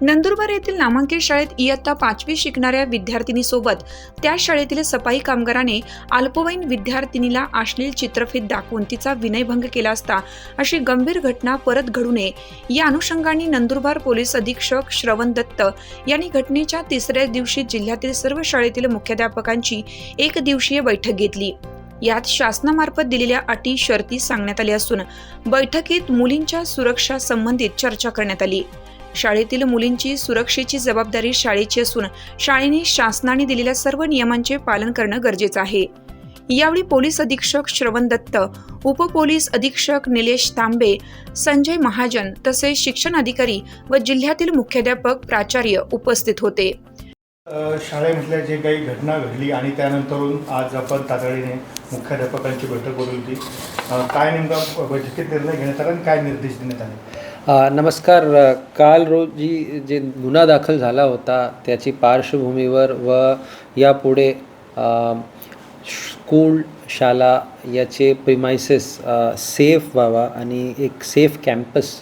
नंदुरबार येथील नामांकित शाळेत इयत्ता पाचवी शिकणाऱ्या विद्यार्थिनीसोबत त्या शाळेतील सफाई कामगाराने अल्पवयीन विद्यार्थिनीला अश्लील चित्रफित दाखवून तिचा विनयभंग केला असता अशी गंभीर घटना परत घडू नये. या अनुषंगाने नंदुरबार पोलीस अधीक्षक श्रवण दत्त यांनी घटनेच्या तिसऱ्या दिवशी जिल्ह्यातील सर्व शाळेतील मुख्याध्यापकांची एक दिवसीय बैठक घेतली. यात शासनामार्फत दिलेल्या अटी शर्ती सांगण्यात आल्या असून बैठकीत मुलींच्या सुरक्षा संबंधित चर्चा करण्यात आली. शाळेतील मुलींची सुरक्षेची जबाबदारी शाळेची असून शाळेने शासनाने दिलेल्या सर्व नियमांचे पालन करणं गरजेचं आहे. यावेळी पोलीस अधीक्षक श्रवण दत्त उपपोलीस अधीक्षक निलेश तांबे संजय महाजन तसेच शिक्षण अधिकारी व जिल्ह्यातील मुख्याध्यापक प्राचार्य उपस्थित होते. शाळेमधल्या जे काही घटना घडली आणि त्यानंतरून आज आपण तातडीने मुख्याध्यापकांची बैठक बोलवली. होती काय नेमका बैठकीत निर्णय घेण्यात आला आणि काय निर्देश देण्यात आले? नमस्कार. काल रोजी जे गुन्हा दाखल झाला होता त्याची पार्श्वभूमीवर व यापुढे स्कूल शाळा याचे प्रिमायसेस सेफ व्हावा आणि एक सेफ कॅम्पस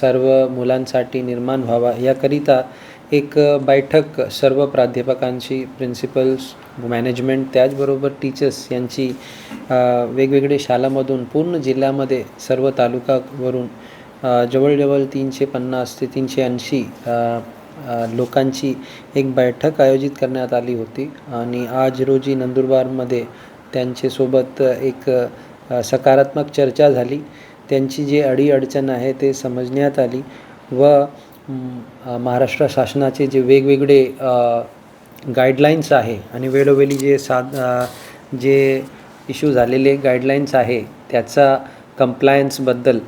सर्व मुलांसाठी निर्माण व्हावा याकरिता एक बैठक सर्व प्राध्यापकांची प्रिन्सिपल्स मॅनेजमेंट त्याचबरोबर टीचर्स यांची वेगवेगळे शाळामधून पूर्ण जिल्ह्यामध्ये सर्व तालुकावरून जवळजवळ तीनशे पन्नास ते तीनशे ऐंशी लोकांची एक बैठक आयोजित करण्यात आली होती. आणि आज रोजी नंदुरबारमध्ये त्यांच्यासोबत एक सकारात्मक चर्चा झाली. त्यांची जी अडीअडचण आहे ते समजण्यात आली व महाराष्ट्र शासनाचे जे वेगवेगळे गाईडलाईन्स आहे आणि वेळोवेळी जे साध जे इश्यू झालेले गाईडलाईन्स आहे त्याचा कम्प्लायन्सबद्दल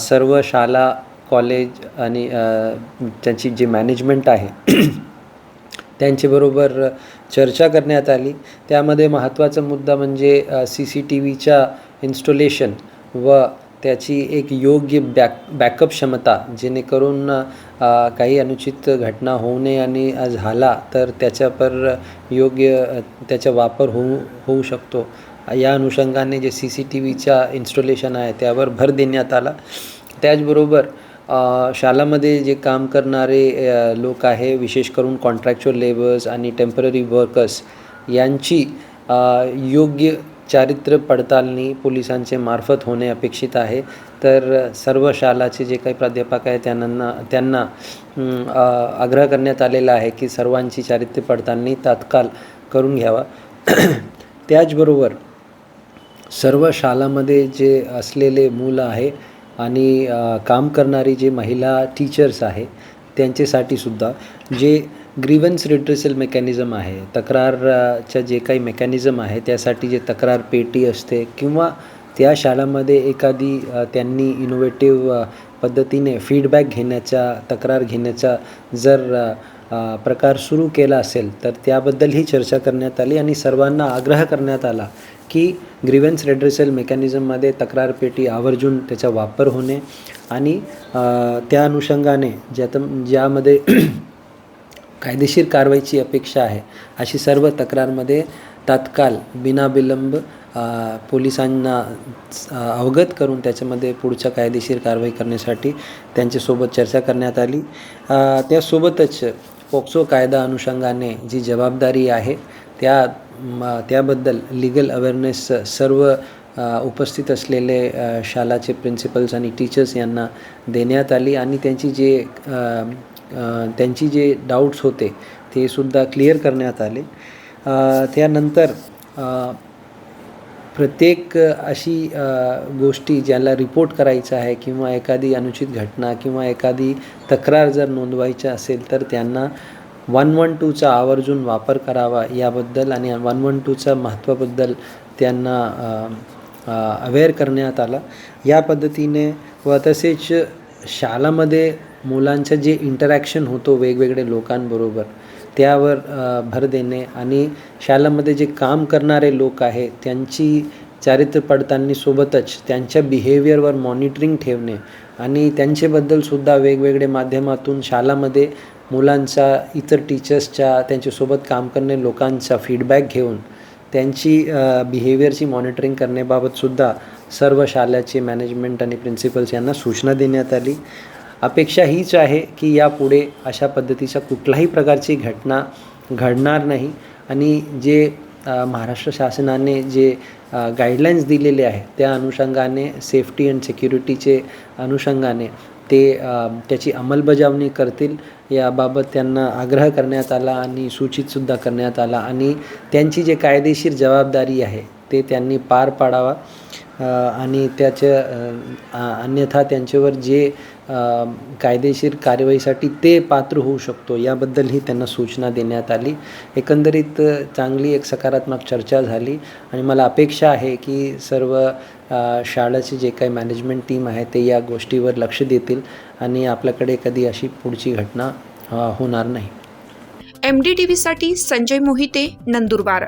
सर्व शाळा कॉलेज आणि त्यांची जी मॅनेजमेंट आहे त्यांच्याबरोबर चर्चा करण्यात आली. त्यामध्ये महत्त्वाचा मुद्दा म्हणजे सी सी टी व्हीच्या इन्स्टॉलेशन व त्याची एक योग्य बॅक बॅकअप क्षमता जेणेकरून काही अनुचित घटना होऊ नये आणि झाला तर त्याच्यापर योग्य त्याचा वापर होऊ होऊ शकतो. या अनुषंगाने जे सी सी टी व्हीच्या इन्स्टॉलेशन आहे त्यावर भर देण्यात आला. त्याचबरोबर शालामध्ये जे काम करणारे लोक आहे विशेष करून कॉन्ट्रॅक्च्युअल लेबर्स आणि टेंपररी वर्कर्स यांची योग्य चारित्र्य पडताळणी पोलिसांचे मार्फत होणे अपेक्षित आहे. तर सर्व शाळाचे जे काही प्राध्यापक आहे त्यांना त्यांना आग्रह करण्यात आलेला आहे की सर्वांची चारित्र्य पडताळणी तात्काळ करून घ्यावा. त्याचबरोबर सर्व शाळामध्ये जे असलेले मुलं आहे आणि काम करणारी जे महिला टीचर्स आहे त्यांच्यासाठी सुद्धा जे ग्रीवन्स रिट्रेसल मेकॅनिझम आहे तक्रारच्या जे काही मेकॅनिझम आहे त्यासाठी जे तक्रार पेटी असते किंवा त्या शाळामध्ये एखादी त्यांनी इनोव्हेटिव्ह पद्धतीने फीडबॅक घेण्याचा तक्रार घेण्याचा जर प्रकार सुरू केला असेल तर त्याबद्दलही चर्चा करण्यात आली आणि सर्वांना आग्रह करण्यात आला की ग्रिव्हन्स रेड्रेसल मेकॅनिझममध्ये तक्रारपेटी आवर्जून त्याचा वापर होणे आणि त्या अनुषंगाने ज्यात ज्यामध्ये कायदेशीर कारवाईची अपेक्षा आहे अशी सर्व तक्रारमध्ये तात्काळ बिनाविलंब पोलिसांना अवगत करून त्याच्यामध्ये पुढच्या कायदेशीर कारवाई करण्यासाठी त्यांच्यासोबत चर्चा करण्यात आली. त्यासोबतच पोक्सो कायदा अनुषंगाने जी जबाबदारी आहे त्या त्याबद्दल लिगल अवेअरनेस सर्व उपस्थित असलेले शालाचे शाळाचे प्रिन्सिपल्स आणि टीचर्स यांना देण्यात आली आणि त्यांची जे त्यांची जे डाऊट्स होते ते सुद्धा क्लिअर करण्यात आले. त्यानंतर प्रत्येक अशी गोष्टी ज्याला रिपोर्ट करायचं आहे किंवा एखादी अनुचित घटना किंवा एखादी तक्रार जर नोंदवायची असेल तर त्यांना वन वन टूचा आवर्जून वापर करावा याबद्दल आणि वन वन टूचा महत्त्वाबद्दल त्यांना अवेअर करण्यात आला. या पद्धतीने व तसेच शाळामध्ये मुलांचं जे इंटरॅक्शन होतो वेगवेगळे लोकांबरोबर त्यावर भर देणे आणि शाळेमध्ये जे काम करणारे लोक आहे त्यांची चारित्र्य पडताळणी सोबतच त्यांच्या बिहेवियरवर मॉनिटरिंग ठेवणे आणि त्यांच्याबद्दलसुद्धा वेगवेगळे माध्यमातून शाळामध्ये मुलांचा इतर टीचर्सच्या त्यांच्यासोबत काम करणे लोकांचा फीडबॅक घेऊन त्यांची बिहेवियरची मॉनिटरिंग करण्याबाबतसुद्धा सर्व शाळेचे मॅनेजमेंट आणि प्रिन्सिपल्स यांना सूचना देण्यात आली. अपेक्षा हीच आहे की यापुढे अशा पद्धतीच्या कुठल्याही प्रकारची घटना घडणार नाही. आणि जे महाराष्ट्र शासनाने जे गाईडलाईन्स दिलेले आहे त्या अनुषंगाने सेफ्टी अँड सिक्युरिटीचे अनुषंगाने ते त्याची अंमलबजावणी करतील. याबाबत त्यांना आग्रह करण्यात आला आणि सूचितसुद्धा करण्यात आला. आणि त्यांची जे कायदेशीर जबाबदारी आहे ते त्यांनी पार पाडावा. आणि त्याच्या अन्यथा त्यांच्यावर जे कायदेशीर कारवाईसाठी ते पात्र होऊ शकतो. याबद्दलही त्यांना सूचना देण्यात आली. एकंदरीत चांगली एक सकारात्मक चर्चा झाली आणि मला अपेक्षा आहे की सर्व अ, शाळेचे जे काही मॅनेजमेंट टीम आहे ते या गोष्टीवर लक्ष देतील आणि आपल्याकडे कधी अशी पुढची घटना होणार नाही. एम डी टी व्हीसाठी संजय मोहिते नंदुरबार.